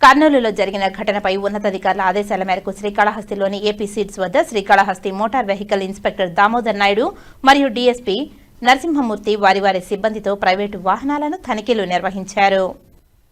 కర్నూలులో జరిగిన ఘటనపై ఉన్నతాధికారుల ఆదేశాల మేరకు శ్రీకాళహస్తిలోని ఏపీ సీట్స్ వద్ద Srikalahasti motor vehicle inspector Damodar Naidu మరియు డీఎస్పీ నరసింహమూర్తి వారి వారి సిబ్బందితో ప్రైవేటు వాహనాలను తనిఖీలు నిర్వహించారు.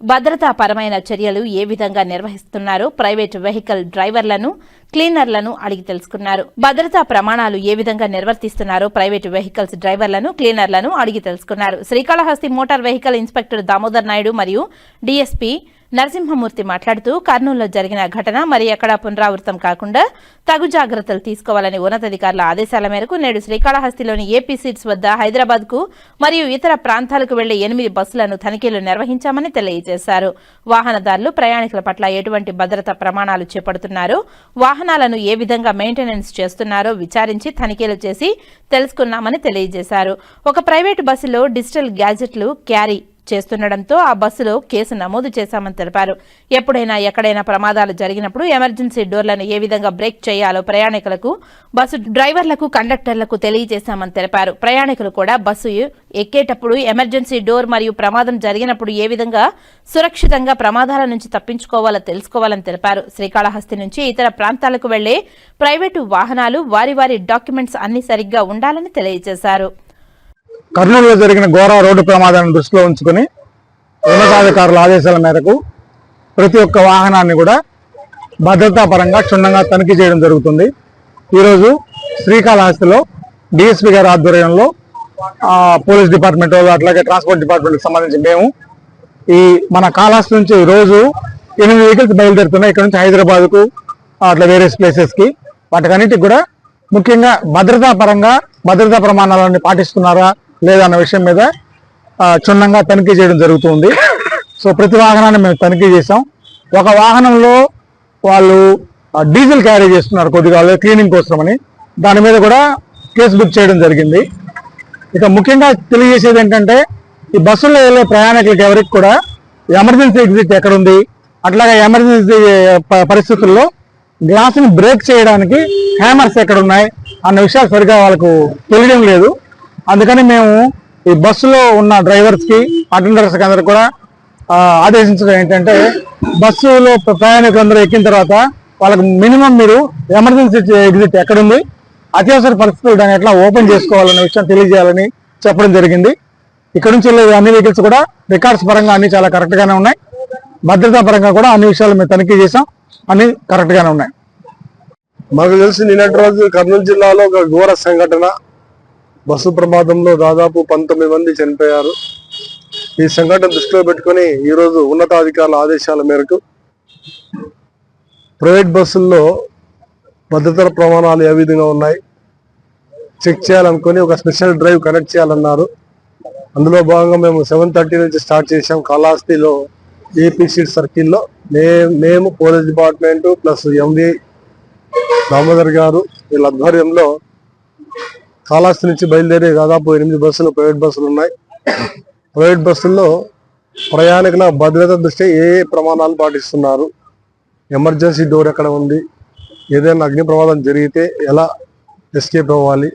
భద్రతాపరమైన చర్యలు ఏ విధంగా నిర్వహిస్తున్నారో ప్రైవేటు వెహికల్ డ్రైవర్లను క్లీనర్లను అడిగి తెలుసుకున్నారు. భద్రతా ప్రమాణాలు ఏ విధంగా నిర్వర్తిస్తున్నారో ప్రైవేటు వెహికల్స్ డ్రైవర్లను క్లీనర్లను అడిగి తెలుసుకున్నారు. Srikalahasti motor vehicle inspector Damodar Naidu మరియు డీఎస్పీ నరసింహమూర్తి మాట్లాడుతూ కర్నూలులో జరిగిన ఘటన మరి ఎక్కడా పునరావృతం కాకుండా తగు జాగ్రత్తలు తీసుకోవాలని ఉన్నతాధికారుల ఆదేశాల మేరకు నేడు శ్రీకాళహస్తిలోని ఏపీ సీట్స్ వద్ద హైదరాబాద్కు మరియు ఇతర ప్రాంతాలకు వెళ్ళే ఎనిమిది బస్సులను తనిఖీలు నిర్వహించామని తెలియజేశారు. వాహనదారులు ప్రయాణికుల పట్ల ఎటువంటి భద్రతా ప్రమాణాలు చేపడుతున్నారు? వాహనాలను ఏ విధంగా మెయింటెనెన్స్ చేస్తున్నారో విచారించి తనిఖీలు చేసి తెలుసుకున్నామని తెలియజేశారు. ఒక ప్రైవేటు బస్సులో డిజిటల్ గ్యాజెట్లు క్యారీ చేస్తుండడంతో ఆ బస్సులో కేసు నమోదు చేశామని తెలిపారు. ఎప్పుడైనా ఎక్కడైనా ప్రమాదాలు జరిగినప్పుడు ఎమర్జెన్సీ డోర్లను ఏ విధంగా బ్రేక్ చేయాలో ప్రయాణికులకు బస్సు డ్రైవర్లకు కండక్టర్లకు తెలియజేశామని తెలిపారు. ప్రయాణికులు కూడా బస్సు ఎక్కేటప్పుడు ఎమర్జెన్సీ డోర్ మరియు ప్రమాదం జరిగినప్పుడు ఏ విధంగా సురక్షితంగా ప్రమాదాల నుంచి తప్పించుకోవాలో తెలుసుకోవాలని తెలిపారు. శ్రీకాళహస్తి నుంచి ఇతర ప్రాంతాలకు వెళ్ళే ప్రైవేటు వాహనాలు వారి వారి డాక్యుమెంట్స్ అన్ని సరిగ్గా ఉండాలని తెలియజేశారు. కర్నూలులో జరిగిన ఘోర రోడ్డు ప్రమాదాన్ని దృష్టిలో ఉంచుకొని ఉన్నతాధికారుల ఆదేశాల మేరకు ప్రతి ఒక్క వాహనాన్ని కూడా భద్రతాపరంగా క్షుణ్ణంగా తనిఖీ చేయడం జరుగుతుంది. ఈరోజు శ్రీకాళహస్తిలో డిఎస్పీ గారి ఆధ్వర్యంలో పోలీస్ డిపార్ట్మెంట్ వాళ్ళు అట్లాగే ట్రాన్స్పోర్ట్ డిపార్ట్మెంట్కి సంబంధించి మేము ఈ మన కాళహస్తి నుంచి రోజు ఎనిమిది వెహికల్స్ బయలుదేరుతున్నాయి. ఇక్కడ నుంచి హైదరాబాద్కు అట్లా వేరియస్ ప్లేసెస్కి. వాటికన్నిటికి కూడా ముఖ్యంగా భద్రతా పరంగా భద్రతా ప్రమాణాలన్నీ పాటిస్తున్నారా లేదన్న విషయం మీద క్షుణ్ణంగా తనిఖీ చేయడం జరుగుతుంది. సో ప్రతి వాహనాన్ని మేము తనిఖీ చేసాం ఒక వాహనంలో వాళ్ళు డీజిల్ క్యారీ చేస్తున్నారు కొద్దిగా క్లీనింగ్ కోసమని. దాని మీద కూడా కేసు బుక్ చేయడం జరిగింది. ఇక ముఖ్యంగా తెలియజేసేది ఏంటంటే ఈ బస్సుల్లో వెళ్ళే ప్రయాణికులకు ఎవరికి కూడా ఎమర్జెన్సీ ఎగ్జిట్ ఎక్కడ ఉంది అట్లాగే ఎమర్జెన్సీ ప- పరిస్థితుల్లో గ్లాసుని బ్రేక్ చేయడానికి హ్యామర్స్ ఎక్కడ ఉన్నాయి అన్న విషయాలు సరిగా వాళ్ళకు తెలియడం లేదు. అందుకని మేము ఈ బస్సులో ఉన్న డ్రైవర్స్కి అటెండర్స్కి అందరు కూడా ఆదేశించడం ఏంటంటే బస్సులో ప్రయాణికులందరూ ఎక్కిన తర్వాత వాళ్ళకి మినిమం మీరు ఎమర్జెన్సీ ఎగ్జిట్ ఎక్కడుంది అత్యవసర పరిస్థితులు దాన్ని ఎట్లా ఓపెన్ చేసుకోవాలనే విషయం తెలియజేయాలని చెప్పడం జరిగింది. ఇక్కడ నుంచి అన్ని వెహికల్స్ కూడా రికార్డ్స్ పరంగా అన్ని చాలా కరెక్ట్గానే ఉన్నాయి. భద్రతా పరంగా కూడా అన్ని విషయాలు మేము తనిఖీ చేసాం అన్ని కరెక్ట్గానే ఉన్నాయి. మాకు తెలిసి నిన్నటి రోజు కర్నూలు జిల్లాలో ఒక ఘోర సంఘటన బస్సు ప్రమాదంలో దాదాపు పంతొమ్మిది మంది చనిపోయారు. ఈ సంఘటన దృష్టిలో పెట్టుకొని ఈ రోజు ఉన్నతాధికారుల ఆదేశాల మేరకు ప్రైవేట్ బస్సుల్లో భద్రతా ప్రమాణాలు ఏ విధంగా ఉన్నాయి చెక్ చేయాలనుకుని ఒక స్పెషల్ డ్రైవ్ కనెక్ట్ చేయాలన్నారు. అందులో భాగంగా మేము సెవెన్ థర్టీ నుంచి స్టార్ట్ చేసాం కాళహస్తిలో ఏపీ సీట్ సర్కిల్లో. మేము మేము police department plus MD Damodar గారు వీళ్ళ ఆధ్వర్యంలో కాళహస్తి నుంచి బయలుదేరి దాదాపు ఎనిమిది బస్సులు ప్రైవేట్ బస్సులు ఉన్నాయి. ప్రైవేట్ బస్సుల్లో ప్రయాణికుల భద్రత దృష్ట్యా ఏ ఏ ప్రమాణాలు పాటిస్తున్నారు? ఎమర్జెన్సీ డోర్ ఎక్కడ ఉంది? ఏదైనా అగ్ని ప్రమాదం జరిగితే ఎలా ఎస్కేప్ అవ్వాలి?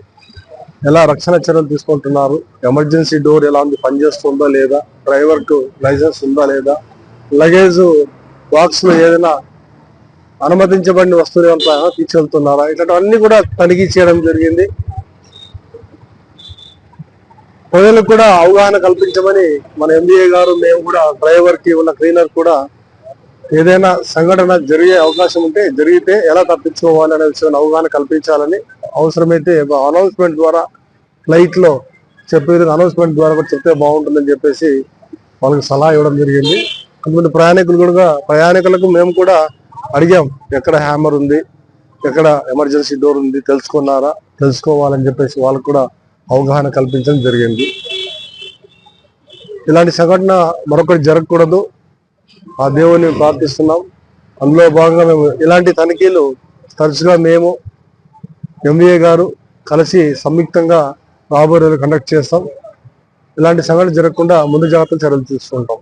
ఎలా రక్షణ చర్యలు తీసుకుంటున్నారు? ఎమర్జెన్సీ డోర్ ఎలా ఉంది? పనిచేస్తుందా లేదా? డ్రైవర్కు లైసెన్స్ ఉందా లేదా? లగేజ్ బాక్స్లో ఏదైనా అనుమతించబడిన వస్తువులు ఏమైనా తీసుకెళ్తున్నారా ఇట్లాంటివన్నీ కూడా తనిఖీ చేయడం జరిగింది. ప్రజలకు కూడా అవగాహన కల్పించమని మన ఎంబీఏ గారు మేము కూడా డ్రైవర్కి ఉన్న క్లీనర్ కూడా ఏదైనా సంఘటన జరిగే అవకాశం ఉంటే జరిగితే ఎలా తప్పించుకోవాలి అనే విషయం అవగాహన కల్పించాలని అవసరమైతే అనౌన్స్మెంట్ ద్వారా ఫ్లైట్లో చెప్పే అనౌన్స్మెంట్ ద్వారా కూడా చెప్తే బాగుంటుందని చెప్పేసి వాళ్ళకి సలహా ఇవ్వడం జరిగింది. కొంతమంది ప్రయాణికులు కూడా ప్రయాణికులకు మేము కూడా అడిగాం ఎక్కడ హ్యామర్ ఉంది ఎక్కడ ఎమర్జెన్సీ డోర్ ఉంది తెలుసుకున్నారా తెలుసుకోవాలని చెప్పేసి వాళ్ళకు కూడా అవగాహన కల్పించడం జరిగింది. ఇలాంటి సంఘటన మరొకటి జరగకూడదు. ఆ దేవుని ప్రార్థిస్తున్నాం. అందులో భాగంగా మేము ఇలాంటి తనిఖీలు తరచుగా మేము ఎంబీఏ గారు కలిసి సంయుక్తంగా రాబోయే కండక్ట్ చేస్తాం. ఇలాంటి సంఘటన జరగకుండా ముందు జాగ్రత్తలు చర్యలు తీసుకుంటాం.